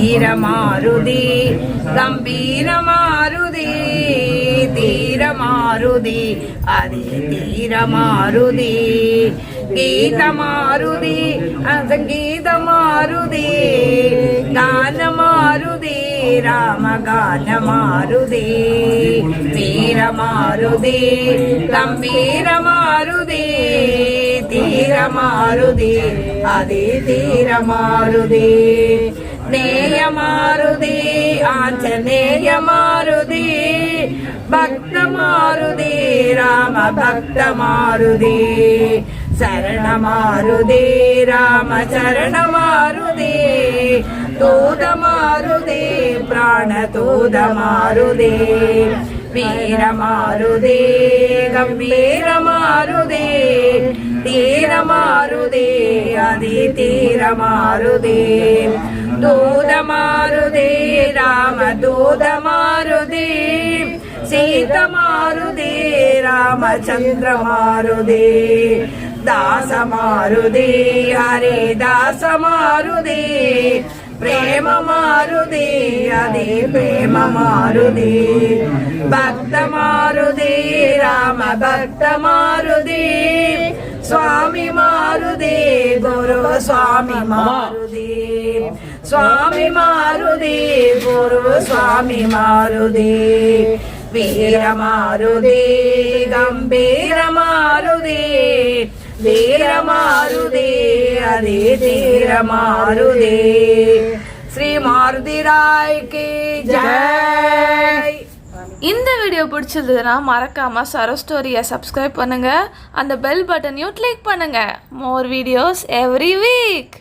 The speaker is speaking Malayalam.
വീരമാരുതി ഗംഭീരമാരുതി ധീരമാരുതി അതി ധീരമാരുതി ഗീതമാരുതി സംഗീതമാരുതി ഗാനമാരുതി രാമഗാനമാരുതി വീരമാരുതി ഗംഭീരമാരുതി ധീരമാരുതി അതി ധീരമാരുതി നേയമാരുതി ആഞ്ജനേയമാരുതി ഭക്തമാരുതി രാമ ഭക്തമാരുതി ശരണമാരുതി രാമ ശരണമാരുതി തൂതമാരുതി പ്രാണതൂതമാരുതി വീരമാരുതി ഗംഭീരമാരുതി തീരമാരുതി గోదమారుది సీత మారుది రామచంద్ర మారుది దాస మారుది హరి దాస మారుది ప్రేమ మారుది అది ప్రేమ మారుది భక్త మారుది రామ భక్త మారుది స్వామి మారుది గురు స్వామి మారుది சுவாமி స్వామి మారుది சுவாமி స్వామి మారుది వీర మారుది గంభీర మారుది వీర మారుది అది తీర ஸ்ரீ மாருதி ராய் రాయ్కి జై இந்த வீடியோ பிடிச்சிருந்ததுன்னா மறக்காமல் சரோ ஸ்டோரியை சப்ஸ்கிரைப் பண்ணுங்கள் அந்த பெல் பட்டனையும் கிளிக் பண்ணுங்கள் மோர் வீடியோஸ் எவ்ரி வீக்